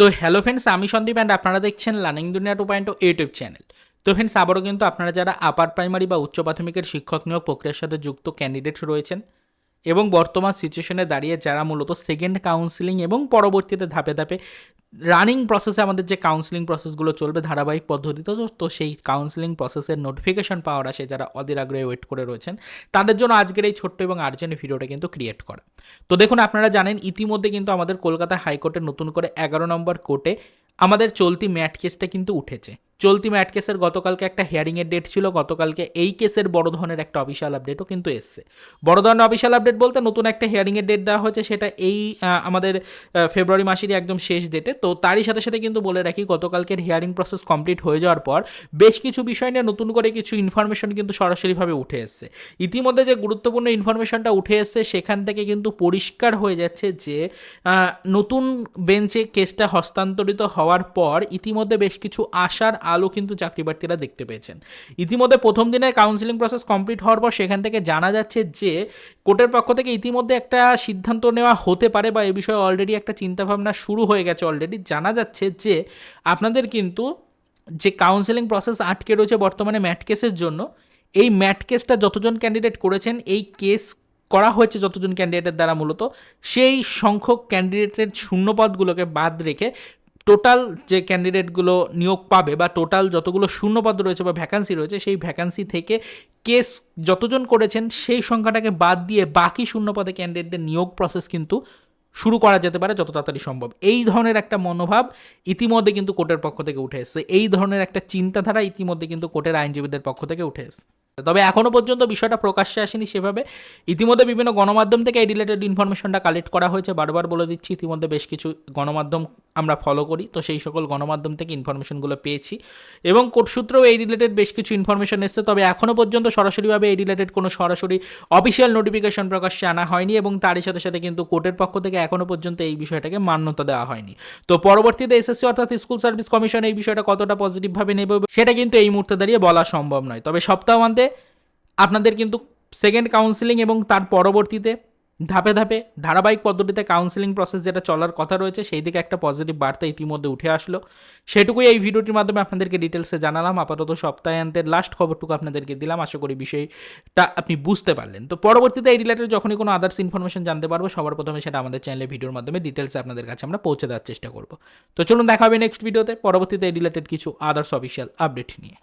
তো hello friends আমি Sandeep and আপনারা দেখছেন learning Duniya two point YouTube channel তো ফ্রেন্ডস আবারও কিন্তু আপনারা যারা আপার প্রাইমারি বা উচ্চ প্রাথমিকের শিক্ষক নিয়োগ প্রক্রিয়ার সাথে যুক্ত ক্যান্ডিডেট রয়েছেন এবং বর্তমান সিচুয়েশনে দাঁড়িয়ে যারা মূলত সেকেন্ড কাউন্সিলিং এবং পরবর্তীতে ধাপে ধাপে রানিং প্রসেসে আমাদের যে কাউন্সিলিং প্রসেসগুলো চলবে ধারাবাহিক পদ্ধতিতে, তো- সেই কাউন্সিলিং প্রসেসের নোটিফিকেশন পাওয়ার আসে যারা অধীর আগ্রহে ওয়েট করে রয়েছেন, তাদের জন্য আজকের এই ছোট্ট এবং আর্জেন্ট ভিডিওটা কিন্তু ক্রিয়েট করা। তো দেখুন, আপনারা জানেন, ইতিমধ্যে কিন্তু আমাদের কলকাতা হাইকোর্টের নতুন করে এগারো নম্বর কোর্টে আমাদের চলতি ম্যাট কেসটা কিন্তু উঠেছে। চলতি ম্যাট কেসের গতকালকে একটা হিয়ারিংয়ের ডেট ছিল, গতকালকে এই কেসের বড় ধরনের একটা অফিসিয়াল আপডেটও কিন্তু এসছে। বড় ধরনের অফিসিয়াল আপডেট বলতে নতুন একটা হিয়ারিংয়ের ডেট দেওয়া হয়েছে, সেটা এই আমাদের ফেব্রুয়ারি মাসেরই একদম শেষ ডেটে তো তারই সাথে সাথে কিন্তু বলে রাখি, গতকালকের হিয়ারিং প্রসেস কমপ্লিট হয়ে যাওয়ার পর বেশ কিছু বিষয় নিয়ে নতুন করে কিছু ইনফরমেশন কিন্তু সরাসরিভাবে উঠে এসছে। ইতিমধ্যে যে গুরুত্বপূর্ণ ইনফরমেশনটা উঠে এসছে, সেখান থেকে কিন্তু পরিষ্কার হয়ে যাচ্ছে যে নতুন বেঞ্চে কেসটা হস্তান্তরিত হওয়ার পর ইতিমধ্যে বেশ কিছু আশার আলো কিন্তু চাকরি প্রার্থীরা দেখতে পেয়েছেন। ইতিমধ্যে প্রথম দিনের কাউন্সিলিং প্রসেস কমপ্লিট হওয়ার পর সেখান থেকে জানা যাচ্ছে যে, কোর্টের পক্ষ থেকে ইতিমধ্যে একটা সিদ্ধান্ত নেওয়া হতে পারে বা এ বিষয়ে অলরেডি একটা চিন্তাভাবনা শুরু হয়ে গেছে অলরেডি জানা যাচ্ছে যে, আপনাদের কিন্তু যে কাউন্সেলিং প্রসেস আটকে রয়েছে বর্তমানে ম্যাট কেসের জন্য, এই ম্যাট কেসটা যতজন ক্যান্ডিডেট করেছেন, এই কেস করা হয়েছে যতজন ক্যান্ডিডেটের দ্বারা মূলত, সেই সংখ্যক ক্যান্ডিডেটের শূন্যপদগুলোকে বাদ রেখে টোটাল যে ক্যান্ডিডেটগুলো নিয়োগ পাবে বা টোটাল যতগুলো শূন্যপদ রয়েছে বা ভ্যাকান্সি রয়েছে, সেই ভ্যাকান্সি থেকে কেস যতজন করেছেন, সেই সংখ্যাটাকে বাদ দিয়ে বাকি শূন্যপদে ক্যান্ডিডেটদের নিয়োগ প্রসেস কিন্তু শুরু করা যেতে পারে যত তাড়াতাড়ি সম্ভব। এই ধরনের একটা মনোভাব ইতিমধ্যে কিন্তু কোর্টের পক্ষ থেকে উঠে এসছে। এই ধরনের একটা চিন্তাধারা ইতিমধ্যে কিন্তু কোর্টের আইনজীবীদের পক্ষ থেকে উঠে এসছে। তবে এখনও পর্যন্ত বিষয়টা প্রকাশ্যে আসেনি সেভাবে। ইতিমধ্যে বিভিন্ন গণমাধ্যম থেকে এই রিলেটেড ইনফরমেশনটা কালেক্ট করা হয়েছে। বারবার বলে দিচ্ছি, ইতিমধ্যে বেশ কিছু গণমাধ্যম আমরা ফলো করি। তো সেই সকল গণমাধ্যম থেকে ইনফরমেশনগুলো পেয়েছি। এবং কোর্ট সূত্রেও এই রিলেটেড বেশ কিছু ইনফরমেশন এসছে। তবে এখনও পর্যন্ত সরাসরিভাবে এই রিলেটেড কোনো সরাসরি অফিসিয়াল নোটিফিকেশন প্রকাশ্যে আনা হয়নি এবং তারই সাথে সাথে কিন্তু কোর্টের পক্ষ থেকে এখনও পর্যন্ত এই বিষয়টাকে মান্যতা দেওয়া হয়নি। তো পরবর্তীতে এসএসসি অর্থাৎ স্কুল সার্ভিস কমিশন এই বিষয়টা কতটা পজিটিভভাবে নেবে সেটা কিন্তু এই মুহূর্তে দাঁড়িয়ে বলা সম্ভব নয়। তবে সপ্তাহান্তে আপনাদের কিন্তু সেকেন্ড কাউন্সিলিং এবং তার পরবর্তীতে ধাপে ধাপে ধারাবাহিক পদ্ধতিতে কাউন্সিলিং প্রসেস যেটা চলার কথা রয়েছে, সেই দিকে একটা পজিটিভ বার্তা ইতিমধ্যে উঠে আসলো। সেটুকুই এই ভিডিওটির মাধ্যমে আপনাদেরকে ডিটেলসে জানালাম। আপাতত সপ্তাহান্তের লাস্ট খবরটুকু আপনাদেরকে দিলাম। আশা করি বিষয়টা আপনি বুঝতে পারলেন। তো পরবর্তীতে এই রিলেটেড যখনই কোনো আদার্স ইনফরমেশন জানতে পারব, সবার প্রথমে সেটা আমাদের চ্যানেলে ভিডিওর মাধ্যমে ডিটেলসে আপনাদের কাছে আমরা পৌঁছে দেওয়ার চেষ্টা করব। তো চলুন দেখা হবে নেক্সট ভিডিওতে পরবর্তীতে এই রিলেটেড কিছু আদার্স অফিসিয়াল আপডেট নিয়ে।